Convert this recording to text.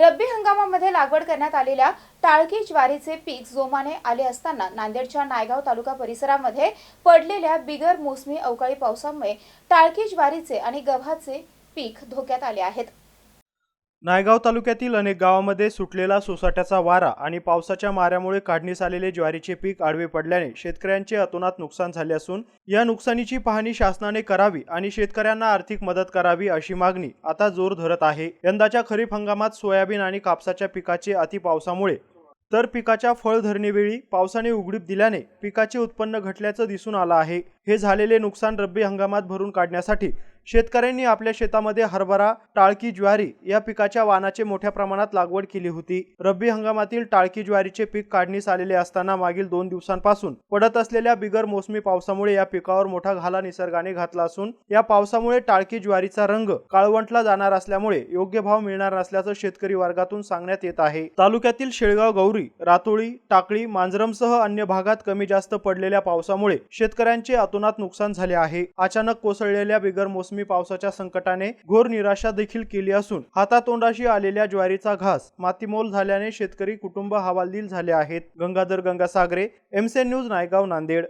रब्बी हंगामामध्ये लागवड करण्यात आलेल्या टाळकी ज्वारीचे पीक जोमाने आले असताना नांदेडच्या नायगाव तालुका परिसरामध्ये पडलेल्या बिगर मोसमी अवकाळी पावसामुळे टाळकी ज्वारीचे आणि गव्हाचे पीक धोक्यात आले आहेत. नायगाव तालुक्यातील अनेक गावांमध्ये सुटलेला सोसाट्याचा वारा आणि पावसाच्या माऱ्यामुळे काढणीस आलेले ज्वारीचे पीक आडवे पडल्याने शेतकऱ्यांचे अतोनात नुकसान झाले असून या नुकसानीची पाहणी शासनाने करावी आणि शेतकऱ्यांना आर्थिक मदत करावी अशी मागणी आता जोर धरत आहे. यंदाच्या खरीप हंगामात सोयाबीन आणि कापसाच्या पिकाचे अतिपावसामुळे तर पिकाच्या फळ धरणेवेळी पावसाने उघडीप दिल्याने पिकाचे उत्पन्न घटल्याचं दिसून आलं आहे. हे झालेले नुकसान रब्बी हंगामात भरून काढण्यासाठी शेतकऱ्यांनी आपल्या शेतामध्ये हरभरा टाळकी ज्वारी या पिकाच्या वाणाचे मोठ्या प्रमाणात लागवड केली होती. रब्बी हंगामातील टाळकी ज्वारीचे पीक काढणीस आलेले असताना मागील दोन दिवसांपासून पडत असलेल्या बिगर मोसमी पावसामुळे या पिकावर मोठा घाला निसर्गाने घातला असून या पावसामुळे टाळकी ज्वारीचा रंग काळवंटला जाणार असल्यामुळे योग्य भाव मिळणार नसल्याचं शेतकरी वर्गातून सांगण्यात येत आहे. तालुक्यातील शेळगाव गौरी रातोळी टाकळी मांजरमसह अन्य भागात कमी जास्त पडलेल्या पावसामुळे शेतकऱ्यांचे अतोनात नुकसान झाले आहे. अचानक कोसळलेल्या बिगर मोसमी पावसाच्या संकटाने घोर निराशा देखील केली असून हातातोंडाशी आलेल्या ज्वारीचा घास मातीमोल झाल्याने शेतकरी कुटुंब हवालदिल झाले आहेत. गंगाधर गंगासागरे एमसे न्यूज नायगाव नांदेड.